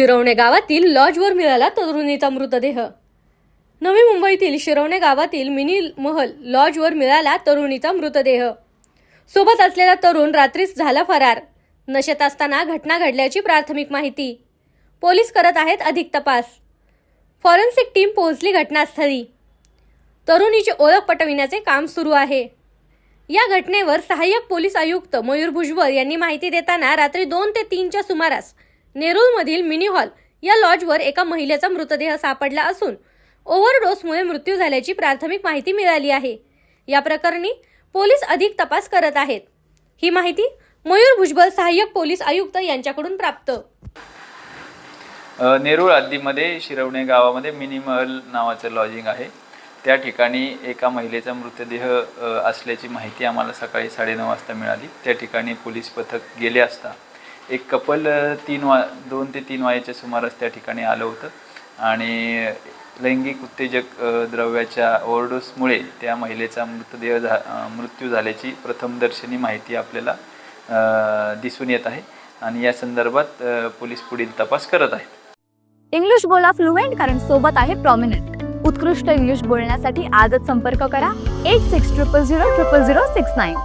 शिरवणे गावातील लॉजवर मिळाला तरुणीचा मृतदेह. नवी मुंबईतील शिरवणे गावातील मिनी महल लॉजवर मिळाला तरुणीचा मृतदेह. सोबत असलेला तरुण रात्रीच झाला फरार. नशेत असताना घटना घडल्याची प्राथमिक माहिती. पोलीस करत आहेत अधिक तपास. फॉरेन्सिक टीम पोहोचली घटनास्थळी. तरुणीची ओळख पटविण्याचे काम सुरू आहे. या घटनेवर सहाय्यक पोलीस आयुक्त मयूर भुजबळ यांनी माहिती देताना रात्री दोन ते तीनच्या सुमारास नेरूळमधील मिनी हॉल या लॉजवर एका महिलेचा मृतदेह सापडला असून ओव्हरडोसमुळे मृत्यू झाल्याची प्राथमिक माहिती मिळाली आहे. या प्रकरणी पोलीस अधिक तपास करत आहेत. ही माहिती मयूर भुजबळ सहाय्यक पोलीस आयुक्त यांच्याकडून प्राप्त. अ, नेरूळ हद्दीमध्ये शिरवणे गावामध्ये मिनी महल नावाचं लॉजिंग आहे. त्या ठिकाणी एका महिलेचा मृतदेह असल्याची माहिती आम्हाला सकाळी साडेनऊ वाजता मिळाली. त्या ठिकाणी पोलीस पथक गेले असता एक कपल तीन वा दोन ते तीन वायाच्या सुमारास त्या ठिकाणी आलं होतं. आणि लैंगिक उत्तेजक द्रव्याच्या ओव्हरडोसमुळे त्या महिलेचा मृतदेह झा मृत्यू झाल्याची प्रथमदर्शनी माहिती आपल्याला दिसून येत आहे. आणि या संदर्भात पोलीस पुढील तपास करत आहेत. इंग्लिश बोला फ्लुएंट कारण सोबत आहे प्रॉमिनंट उत्कृष्ट इंग्लिश बोलण्यासाठी आजच संपर्क करा. Eight six triple zero triple zero six nine